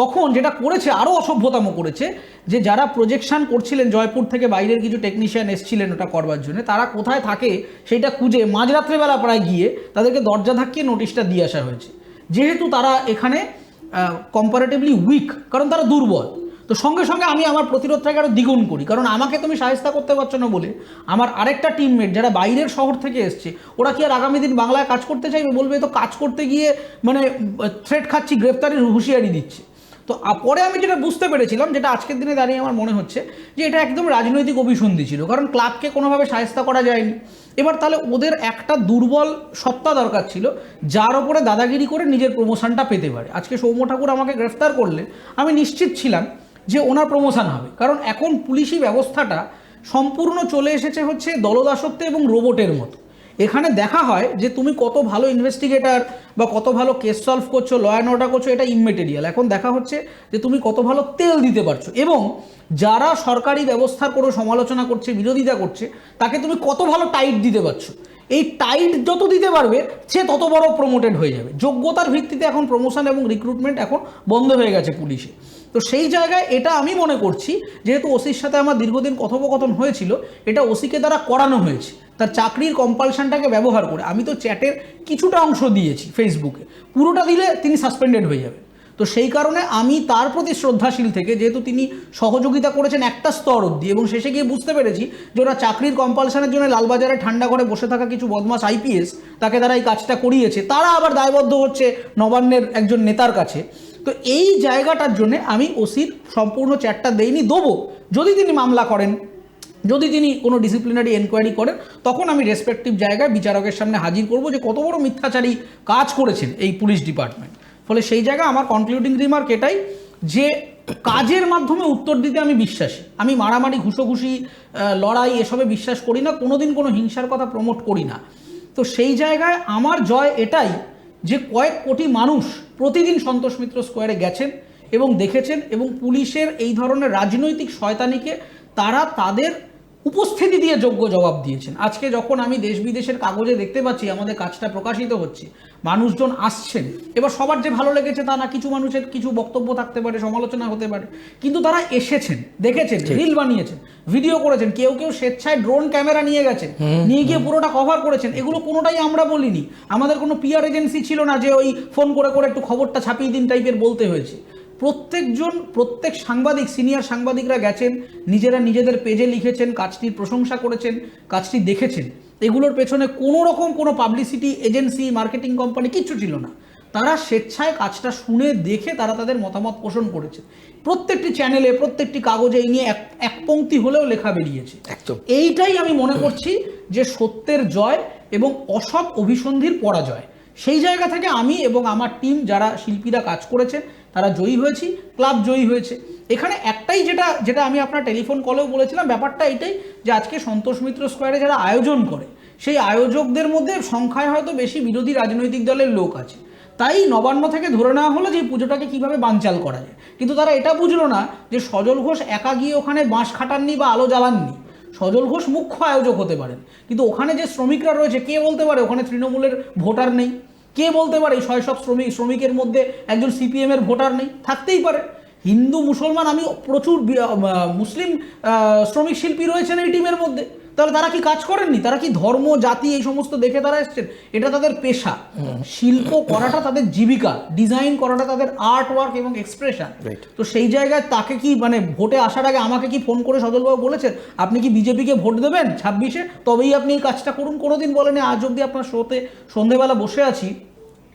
S2: তখন যেটা করেছে আরও অসভ্যতাম করেছে, যে যারা প্রজেকশন করছিলেন জয়পুর থেকে বাইরের কিছু টেকনিশিয়ান এসছিলেন ওটা করবার জন্য, তারা কোথায় থাকে সেইটা খুঁজে মাঝরাত্রেবেলা প্রায় গিয়ে তাদেরকে দরজা ধাক্কিয়ে নোটিশটা দিয়ে আসা হয়েছে। যেহেতু তারা এখানে কম্পারেটিভলি উইক কারণ তারা দুর্বল। তো সঙ্গে সঙ্গে আমি আমার প্রতিরোধটাকে আরও দ্বিগুণ করি, কারণ আমাকে তুমি সাহেস্তা করতে পারছ না বলে আমার আরেকটা টিমমেট যারা বাইরের শহর থেকে এসছে, ওরা কি আর আগামী দিন বাংলায় কাজ করতে চাইবে বলবে? তো কাজ করতে গিয়ে মানে থ্রেট খাচ্ছি গ্রেপ্তারির হুঁশিয়ারি দিচ্ছে। তো পরে আমি যেটা বুঝতে পেরেছিলাম, যেটা আজকের দিনে দাঁড়িয়ে আমার মনে হচ্ছে, যে এটা একদম রাজনৈতিক অভিসন্ধি ছিল, কারণ ক্লাবকে কোনোভাবে সাহেস্তা করা যায়নি। এবার তাহলে ওদের একটা দুর্বল সত্তা দরকার ছিল, যার ওপরে দাদাগিরি করে নিজের প্রমোশনটা পেতে পারে। আজকে সৌম্য ঠাকুর আমাকে গ্রেফতার করলে আমি নিশ্চিত ছিলাম যে ওনার প্রমোশন হবে, কারণ এখন পুলিশি ব্যবস্থাটা সম্পূর্ণ চলে এসেছে হচ্ছে দলদাসত্ব এবং রোবটের মতো। এখানে দেখা হয় যে তুমি কত ভালো ইনভেস্টিগেটর বা কত ভালো কেস সলভ করছ ল অ্যান্ড অর্ডার করছ, এটা ইমমেটেরিয়াল এখন দেখা হচ্ছে যে তুমি কত ভালো তেল দিতে পারছ এবং যারা সরকারি ব্যবস্থার কোনো সমালোচনা করছে, বিরোধিতা করছে, তাকে তুমি কত ভালো টাইট দিতে পারছ। এই টাইট যত দিতে পারবে, সে তত বড় প্রমোটেড হয়ে যাবে। যোগ্যতার ভিত্তিতে এখন প্রমোশন এবং রিক্রুটমেন্ট এখন বন্ধ হয়ে গেছে পুলিশে। তো সেই জায়গায় এটা আমি মনে করছি, যেহেতু ওসির সাথে আমার দীর্ঘদিন কথোপকথন হয়েছিল, এটা ওসিকে দ্বারা করানো হয়েছে। তার চাকরির কম্পালশনটাকে ব্যবহার করে আমি তো চ্যাটের কিছুটা অংশ দিয়েছি ফেসবুকে পুরোটা দিলে তিনি সাসপেন্ডেড হয়ে যাবেন। তো সেই কারণে আমি তার প্রতি শ্রদ্ধাশীল থেকে, যেহেতু তিনি সহযোগিতা করেছেন একটা স্তর অবধি, এবং শেষে গিয়ে বুঝতে পেরেছি যে ওরা চাকরির কম্পালশনের জন্য লালবাজারে ঠান্ডা ঘরে বসে থাকা কিছু বদমাস আইপিএস তাকে তারা এই কাজটা করিয়েছে। তারা আবার দায়বদ্ধ হচ্ছে নবান্নের একজন নেতার কাছে। তো এই জায়গাটার জন্য আমি ওসির সম্পূর্ণ চ্যাটটা দেইনি, দেবো। যদি তিনি মামলা করেন, যদি তিনি কোনো ডিসিপ্লিনারি এনকোয়ারি করেন, তখন আমি রেসপেক্টিভ জায়গায় বিচারকের সামনে হাজির করব যে কত বড় মিথ্যাচারী কাজ করেছেন এই পুলিশ ডিপার্টমেন্ট ফলে সেই জায়গায় আমার কনক্লুডিং রিমার্ক এটাই যে কাজের মাধ্যমে উত্তর দিতে আমি বিশ্বাসী। আমি মারামারি, ঘুষোঘুষি লড়াই এসবে বিশ্বাস করি না, কোনোদিন কোনো হিংসার কথা প্রমোট করি না। তো সেই জায়গায় আমার জয় এটাই যে কয়েক কোটি মানুষ প্রতিদিন সন্তোষ মিত্র স্কোয়ারে গেছেন এবং দেখেছেন এবং পুলিশের এই ধরনের রাজনৈতিক শয়তানিকে তারা তাদের উপস্থিতি দিয়ে যোগ্য জবাব দিয়েছেন। আজকে যখন আমি দেশ বিদেশের কাগজে দেখতে পাচ্ছি, আমাদের কাজটা প্রকাশিত হচ্ছে মানুষজন আসছেন। এবার সবার যে ভালো লেগেছে তা না কিছু মানুষের কিছু বক্তব্য থাকতে পারে সমালোচনা হতে পারে কিন্তু তারা এসেছেন দেখেছেন রিল বানিয়েছেন ভিডিও করেছেন কেউ কেউ স্বেচ্ছায় ড্রোন ক্যামেরা নিয়ে গেছেন নিয়ে গিয়ে পুরোটা কভার করেছেন এগুলো কোনোটাই আমরা বলিনি। আমাদের কোনো পিআর এজেন্সি ছিল না যে ওই ফোন করে করে একটু খবরটা ছাপিয়ে দিন টাইপের বলতে হয়েছে। প্রত্যেকজন প্রত্যেক সাংবাদিক সিনিয়র সাংবাদিকরা গেছেন নিজেরা নিজেদের পেজে লিখেছেন কাজটির প্রশংসা করেছেন কাজটি দেখেছেন। এগুলোর পেছনে কোনো রকম কোনো পাবলিসিটি এজেন্সি মার্কেটিং কোম্পানি কিচ্ছু ছিল না। তারা স্বেচ্ছায় কাজটা শুনে দেখে তারা তাদের মতামত পোষণ করেছে। প্রত্যেকটি চ্যানেলে প্রত্যেকটি কাগজে এই নিয়ে এক এক পংক্তি হলেও লেখা বেরিয়েছে।
S1: একদম।
S2: এইটাই আমি মনে করছি যে সত্যের জয় এবং অসৎ অভিসন্ধির পরাজয়। সেই জায়গা থেকে আমি এবং আমার টিম যারা শিল্পীরা কাজ করেছেন তারা জয়ী হয়েছি, ক্লাব জয়ী হয়েছে। এখানে একটাই যেটা যেটা আমি আপনার টেলিফোন কলেও বলেছিলাম, ব্যাপারটা এটাই যে আজকে সন্তোষ মিত্র স্কোয়ারে যারা আয়োজন করে, সেই আয়োজকদের মধ্যে সংখ্যায় হয়তো বেশি বিরোধী রাজনৈতিক দলের লোক আছে। তাই নবান্ন থেকে ধরে নেওয়া হলো যে পুজোটাকে কীভাবে বানচাল করা যায়। কিন্তু তারা এটা বুঝলো না যে সজল ঘোষ একা গিয়ে ওখানে বাঁশ খাটাননি বা আলো জ্বালাননি। সজল ঘোষ মুখ্য আয়োজক হতে পারেন। কিন্তু ওখানে যে শ্রমিকরা রয়েছে, কে বলতে পারে? ওখানে তৃণমূলের ভোটার নেই। কে বলতে পারে? এই ছয় সব শ্রমিক শ্রমিকের মধ্যে একজন সিপিএম এর ভোটার নেই। থাকতেই পারে। হিন্দু মুসলমান আমি প্রচুর মুসলিম শ্রমিক শিল্পী রয়েছেন এই টিমের মধ্যে। তাহলে তারা কি কাজ করেননি? তারা কি ধর্ম জাতি এই সমস্ত দেখে তারা এসছেন? এটা তাদের পেশা। শিল্প করাটা তাদের জীবিকা ডিজাইন করাটা তাদের আর্ট ওয়ার্ক এবং এক্সপ্রেশন তো সেই জায়গায় তাকে কি মানে ভোটে আসার আগে আমাকে কি ফোন করে সজলবাবু বলেছেন আপনি কি বিজেপিকে ভোট দেবেন ছাব্বিশে? তবেই আপনি এই কাজটা করুন। কোনোদিন বলেনি। আজ অব্দি আপনার শোতে সন্ধেবেলা বসে আছি।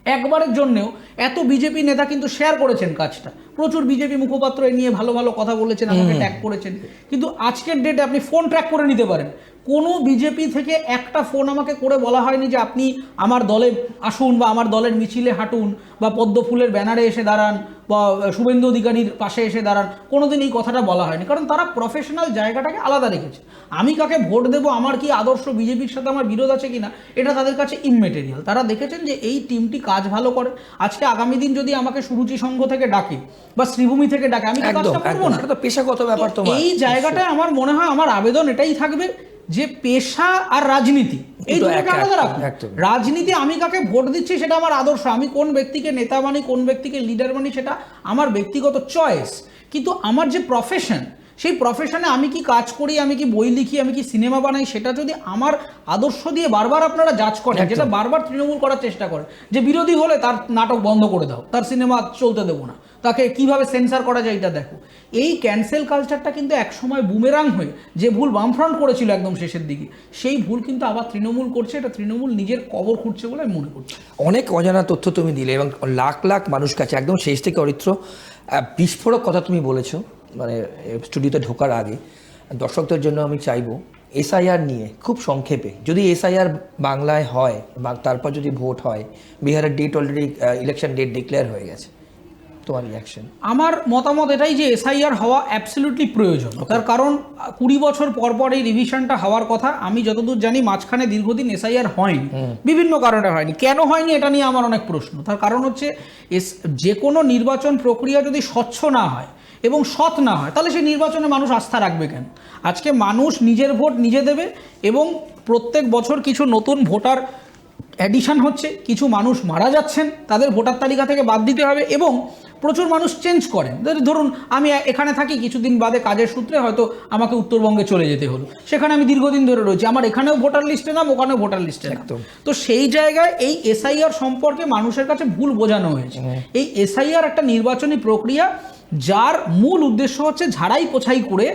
S2: একবারের জন্যেও এত বিজেপি নেতা কিন্তু শেয়ার করেছেন কাজটা। প্রচুর বিজেপি মুখপাত্র এ নিয়ে ভালো ভালো কথা বলেছেন আমাকে ট্যাগ করেছেন। কিন্তু আজকের ডেটে আপনি ফোন ট্র্যাক করে নিতে পারেন। কোনো বিজেপি থেকে একটা ফোন আমাকে করে বলা হয়নি যে আপনি আমার দলে আসুন বা আমার দলের মিছিলে হাঁটুন বা পদ্ম ফুলের ব্যানারে এসে দাঁড়ান বা শুভেন্দু অধিকারীর পাশে এসে দাঁড়ান কোনোদিন এই কথাটা বলা হয়নি। কারণ তারা প্রফেশনাল জায়গাটাকে আলাদা রেখেছে। আমি কাকে ভোট দেবো আমার কি আদর্শ বিজেপির সাথে আমার বিরোধ আছে কিনা এটা তাদের কাছে ইমমেটেরিয়াল তারা দেখেছেন যে এই টিমটি কাজ ভালো করে। আজকে আগামী দিন যদি আমাকে সুরুচি সংঘ থেকে ডাকে বা শ্রীভূমি থেকে ডাকে আমি কাজটা করব না?
S1: পেশাগত ব্যাপার তো
S2: এই জায়গাটায় আমার মনে হয় আমার আবেদন এটাই থাকবে যে পেশা আর রাজনীতি এই দুটোকে আলাদা রাখুন রাজনীতি আমি কাকে ভোট দিচ্ছি সেটা আমার আদর্শ আমি কোন ব্যক্তিকে নেতা মানি কোন ব্যক্তিকে লিডার মানি সেটা আমার ব্যক্তিগত চয়েস কিন্তু আমার যে প্রফেশন সেই প্রফেশনে আমি কি কাজ করি আমি কি বই লিখি আমি কি সিনেমা বানাই সেটা যদি আমার আদর্শ দিয়ে বারবার আপনারা জাজ করেন যেটা বারবার তৃণমূল করার চেষ্টা করে যে বিরোধী হলে তার নাটক বন্ধ করে দাও তার সিনেমা চলতে দেবো না। তাকে কীভাবে সেন্সার করা যায় এটা দেখো। এই ক্যান্সেল কালচারটা কিন্তু একসময় বুমেরাং হয়ে, যে ভুল বামফ্রন্ট করেছিল একদম শেষের দিকে, সেই ভুল কিন্তু আবার তৃণমূল করছে, এটা তৃণমূল নিজের কবর খুঁড়ছে বলে মনে করছি।
S1: অনেক অজানা তথ্য তুমি দিলে এবং লাখ লাখ মানুষ কাছে একদম শেষ থেকে অরিত্র বিস্ফোরক কথা তুমি বলেছ মানে স্টুডিওতে ঢোকার আগে। দর্শকদের জন্য আমি চাইব এসআইআর নিয়ে খুব সংক্ষেপে। যদি এসআইআর বাংলায় হয়, বা তারপর যদি ভোট হয়, বিহারের date already election date declare হয়ে গেছে তোমার রিয়াকশন
S2: আমার মতামত এটাই যে এসআইআর হওয়া অ্যাবসলিউটলি প্রয়োজন। তার কারণ কুড়ি বছর পর পর এই রিভিশনটা হওয়ার কথা আমি যতদূর জানি মাঝখানে দীর্ঘদিন এসআইআর হয়নি। বিভিন্ন কারণে হয়নি। কেন হয়নি এটা নিয়ে আমার অনেক প্রশ্ন। তার কারণ হচ্ছে এস যে কোনো নির্বাচন প্রক্রিয়া যদি স্বচ্ছ না হয় এবং সৎ না হয় তাহলে সেই নির্বাচনে মানুষ আস্থা রাখবে কেন? আজকে মানুষ নিজের ভোট নিজে দেবে এবং প্রত্যেক বছর কিছু নতুন ভোটার অ্যাডিশন হচ্ছে কিছু মানুষ মারা যাচ্ছেন তাদের ভোটার তালিকা থেকে বাদ দিতে হবে এবং প্রচুর মানুষ চেঞ্জ করেন। ধরুন আমি এখানে থাকি কিছুদিন বাদে কাজের সূত্রে হয়তো আমাকে উত্তরবঙ্গে চলে যেতে হলো। সেখানে আমি দীর্ঘদিন ধরে রয়েছি। আমার এখানেও ভোটার লিস্টে নাম ওখানেও ভোটার লিস্টে নাম। তো সেই জায়গায় এই এসআইআর সম্পর্কে মানুষের কাছে ভুল বোঝানো হয়েছে। এই এসআইআর একটা নির্বাচনী প্রক্রিয়া যার মূল উদ্দেশ্য হচ্ছে ঝাড়াই পোছাই করে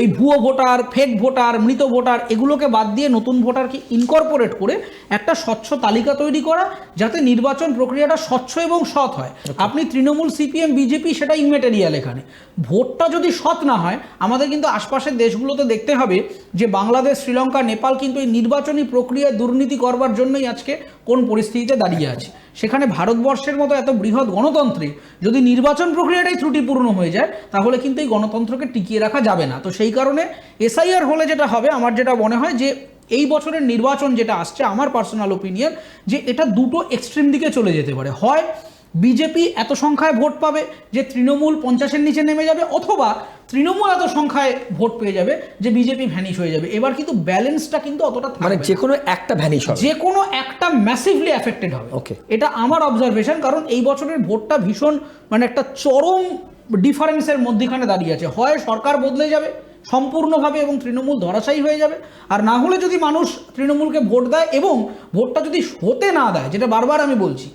S2: এই ভুয়ো ভোটার ফেক ভোটার মৃত ভোটার এগুলোকে বাদ দিয়ে নতুন ভোটারকে ইনকর্পোরেট করে একটা স্বচ্ছ তালিকা তৈরি করা যাতে নির্বাচন প্রক্রিয়াটা স্বচ্ছ এবং সৎ হয়। আপনি তৃণমূল সিপিএম বিজেপি সেটা ইমেটেরিয়াল এখানে। ভোটটা যদি সৎ না হয় আমাদের কিন্তু আশপাশের দেশগুলোতে দেখতে হবে যে বাংলাদেশ শ্রীলঙ্কা নেপাল কিন্তু এই নির্বাচনী প্রক্রিয়ায় দুর্নীতি করবার জন্যই আজকে কোন পরিস্থিতিতে দাঁড়িয়ে আছে। সেখানে ভারতবর্ষের মতো এত বৃহৎ গণতন্ত্রে যদি নির্বাচন প্রক্রিয়াটাই ত্রুটিপূর্ণ হয়ে যায় তাহলে কিন্তু এই গণতন্ত্রকে টিকিয়ে রাখা যাবে না। তো সেই কারণে এসআইআর হলে যেটা হবে আমার যেটা মনে হয় যে এই বছরের নির্বাচন যেটা আসছে আমার পার্সোনাল ওপিনিয়ন যে এটা দুটো এক্সট্রিম দিকে চলে যেতে পারে। হয় বিজেপি এত সংখ্যায় ভোট পাবে যে তৃণমূল পঞ্চাশের নিচে নেমে যাবে অথবা তৃণমূল এত সংখ্যায় ভোট পেয়ে যাবে যে বিজেপি ভ্যানিশ হয়ে যাবে। এবার কিন্তু ব্যালেন্সটা কিন্তু অতটা
S1: মানে যে কোনো একটা ভ্যানিশ হবে।
S2: যে কোনো একটা ম্যাসিভলি অ্যাফেক্টেড হবে।
S1: ওকে
S2: এটা আমার অবজারভেশন কারণ এই বছরের ভোটটা ভীষণ মানে একটা চরম ডিফারেন্সের মধ্যখানে দাঁড়িয়ে আছে। হয় সরকার বদলে যাবে সম্পূর্ণভাবে এবং তৃণমূল ধরাশায়ী হয়ে যাবে। আর না হলে যদি মানুষ তৃণমূলকে ভোট দেয় এবং ভোটটা যদি হতে না দেয় যেটা বারবার আমি বলছি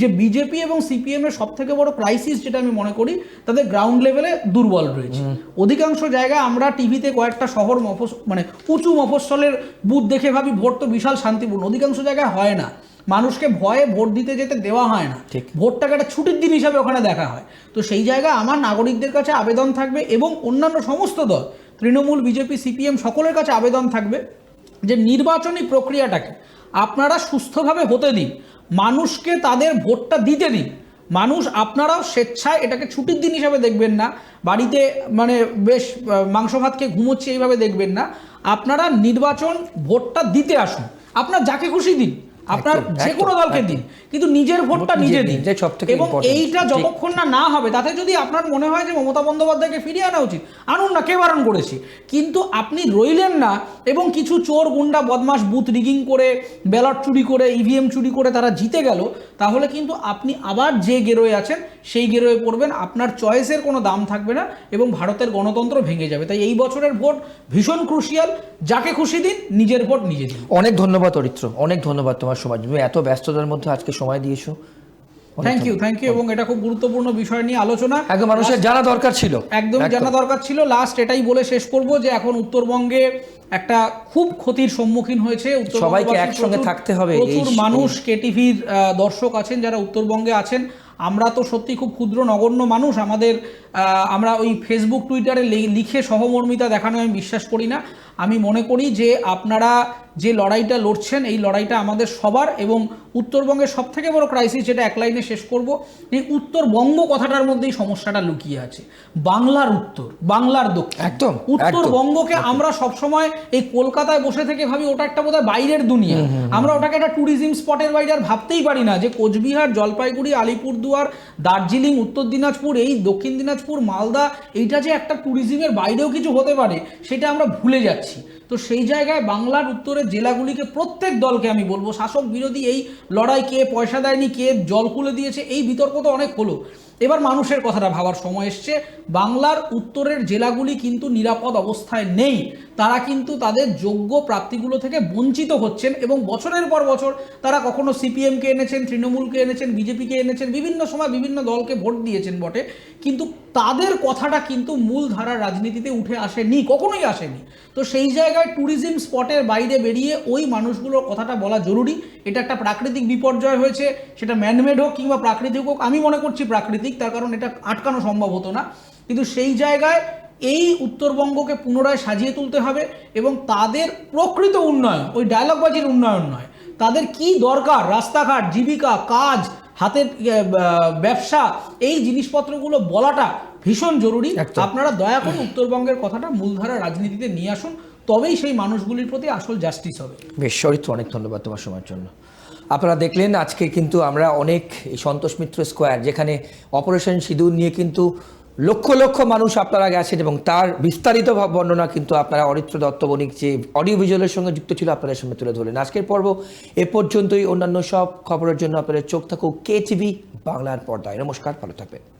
S2: যে বিজেপি এবং সিপিএম এর সব থেকে বড় ক্রাইসিস যেটা আমি মনে করি তাদের গ্রাউন্ড লেভেলে দুর্বল রয়েছে। অধিকাংশ জায়গায় আমরা টিভিতে কয়েকটা শহর মফস মানে উঁচু মফস্বলের বুথ দেখে ভাবি ভোট তো বিশাল শান্তিপূর্ণ। অধিকাংশ জায়গায় হয় না। মানুষকে ভয়ে ভোট দিতে যেতে দেওয়া হয় না। ভোটটাকে একটা ছুটির দিন হিসাবে ওখানে দেখা হয়। তো সেই জায়গায় আমার নাগরিকদের কাছে আবেদন থাকবে এবং অন্যান্য সমস্ত দল তৃণমূল, বিজেপি, সিপিএম সকলের কাছে আবেদন থাকবে যে নির্বাচনী প্রক্রিয়াটাকে আপনারা সুস্থভাবে হতে দিন, মানুষকে তাদের ভোটটা দিতে দিন। মানুষ আপনারাও স্বেচ্ছায় এটাকে ছুটির দিন হিসাবে দেখবেন না, বাড়িতে মানে বেশ মাংস ভাত খেয়ে ঘুমোচ্ছে এইভাবে দেখবেন না। আপনারা নির্বাচন ভোটটা দিতে আসুন, আপনার যাকে খুশি দিন। আপনার যে কোনো দলকে দিন। কিন্তু নিজের ভোটটা নিজে দিন।
S1: দিন, এটাই সবথেকে
S2: এবং এইটা যতক্ষণ না না হবে তাতে যদি আপনার মনে হয় যে মমতা বন্দ্যোপাধ্যায়কে ফিরিয়ে আনা উচিত আনুন না কে বারণ করেছি? কিন্তু আপনি রইলেন না এবং কিছু চোর গুন্ডা বদমাস বুথ রিগিং করে ব্যালট চুরি করে ইভিএম চুরি করে তারা জিতে গেল তাহলে কিন্তু আপনি আবার যে গেরোয় আছেন সেই গেরোয় পড়বেন। আপনার চয়েসের কোনো দাম থাকবে না এবং ভারতের গণতন্ত্র ভেঙে যাবে। তাই এই বছরের ভোট ভীষণ ক্রুশিয়াল যাকে খুশি দিন নিজের ভোট নিজে দিন।
S1: অনেক ধন্যবাদ অরিত্র। অনেক ধন্যবাদ তোমার সময়। তুমি এত ব্যস্ততার মধ্যে আজকে সময় দিয়েছ।
S2: থ্যাংক ইউ থ্যাংক ইউ এবং এটা খুব গুরুত্বপূর্ণ বিষয় নিয়ে আলোচনা।
S1: একদম মানুষের জানা দরকার ছিল।
S2: একদম জানা দরকার ছিল। লাস্ট এটাই বলে শেষ করব যে এখন উত্তরবঙ্গে একটা খুব ক্ষতির সম্মুখীন হয়েছে।
S1: সবাইকে একসঙ্গে থাকতে হবে,
S2: প্রচুর মানুষ কেটিভির দর্শক আছেন যারা উত্তরবঙ্গে আছেন। আমরা তো সত্যি খুব ক্ষুদ্র নগণ্য মানুষ। আমাদের আহ, আমরা ওই ফেসবুক টুইটারে লিখে সহমর্মিতা দেখানো আমি বিশ্বাস করি না। আমি মনে করি যে আপনারা যে লড়াইটা লড়ছেন এই লড়াইটা আমাদের সবার এবং উত্তরবঙ্গের সব থেকে বড় ক্রাইসিস যেটা এক লাইনে শেষ করব এই উত্তরবঙ্গ কথাটার মধ্যেই সমস্যাটা লুকিয়ে আছে। বাংলার উত্তর বাংলার দক্ষিণ।
S1: একদম,
S2: উত্তরবঙ্গকে আমরা সবসময় এই কলকাতায় বসে থেকে ভাবি ওটা একটা বোধহয় বাইরের দুনিয়া। আমরা ওটাকে একটা ট্যুরিজম স্পটের বাইরে আর ভাবতেই পারি না যে কোচবিহার জলপাইগুড়ি আলিপুরদুয়ার দার্জিলিং উত্তর দিনাজপুর এই দক্ষিণ দিনাজপুর মালদা এইটা যে একটা ট্যুরিজমের বাইরেও কিছু হতে পারে সেটা আমরা ভুলে যাচ্ছি। তো সেই জায়গায় বাংলার উত্তরের জেলাগুলিকে প্রত্যেক দলকে আমি বলব, শাসক বিরোধী এই লড়াই কে পয়সা দেয়নি, কে জল খুলে দিয়েছে, এই বিতর্ক তো অনেক হলো। এবার মানুষের কথাটা ভাবার সময় এসছে, বাংলার উত্তরের জেলাগুলি কিন্তু নিরাপদ অবস্থায় নেই। তারা কিন্তু তাদের যোগ্য প্রাপ্তিগুলো থেকে বঞ্চিত হচ্ছেন এবং বছরের পর বছর তারা কখনো সিপিএমকে এনেছেন, তৃণমূলকে এনেছেন, বিজেপিকে এনেছেন, বিভিন্ন সময় বিভিন্ন দলকে ভোট দিয়েছেন বটে। কিন্তু তাদের কথাটা কিন্তু মূল ধারার রাজনীতিতে উঠে আসেনি, কখনোই আসেনি। তো সেই জায়গায় ট্যুরিজম স্পটের বাইরে বেরিয়ে ওই মানুষগুলোর কথাটা বলা জরুরি। এটা একটা প্রাকৃতিক বিপর্যয় হয়েছে, সেটা ম্যানমেড হোক কিংবা প্রাকৃতিক হোক, আমি মনে করছি প্রাকৃতিক, তার কারণ এটা আটকানো সম্ভব হতো না। কিন্তু সেই জায়গায় এই উত্তরবঙ্গকে পুনরায় সাজিয়ে তুলতে হবে এবং তাদের প্রকৃত উন্নয়ন ওই ডায়লগবাজির উন্নয়ন নয়। তাদের কি দরকার? রাস্তাঘাট জীবিকা কাজ হাতের ব্যবসা এই জিনিসপত্রগুলো বলাটা ভীষণ জরুরি। আপনারা দয়া করে উত্তরবঙ্গের কথাটা মূলধারা রাজনীতিতে নিয়ে আসুন তবেই সেই মানুষগুলির প্রতি আসল জাস্টিস হবে।
S1: বেশ চরিত্র অনেক ধন্যবাদ তোমার সময়ের জন্য। আপনারা দেখলেন আজকে কিন্তু আমরা অনেক সন্তোষ মিত্র স্কোয়ার যেখানে অপারেশন সিঁদুর নিয়ে কিন্তু লক্ষ লক্ষ মানুষ আপনারা গেছেন এবং তার বিস্তারিত বর্ণনা কিন্তু আপনারা অরিত্র দত্ত বণিক যে অডিও ভিজুয়ালের সঙ্গে যুক্ত ছিল আপনাদের সামনে তুলে ধরলেন। আজকের পর্ব এ পর্যন্তই। অন্যান্য সব খবরের জন্য আপনাদের চোখ থাকুক কে টিভি বাংলার পর্দায়। নমস্কার, ভালো থাকবেন।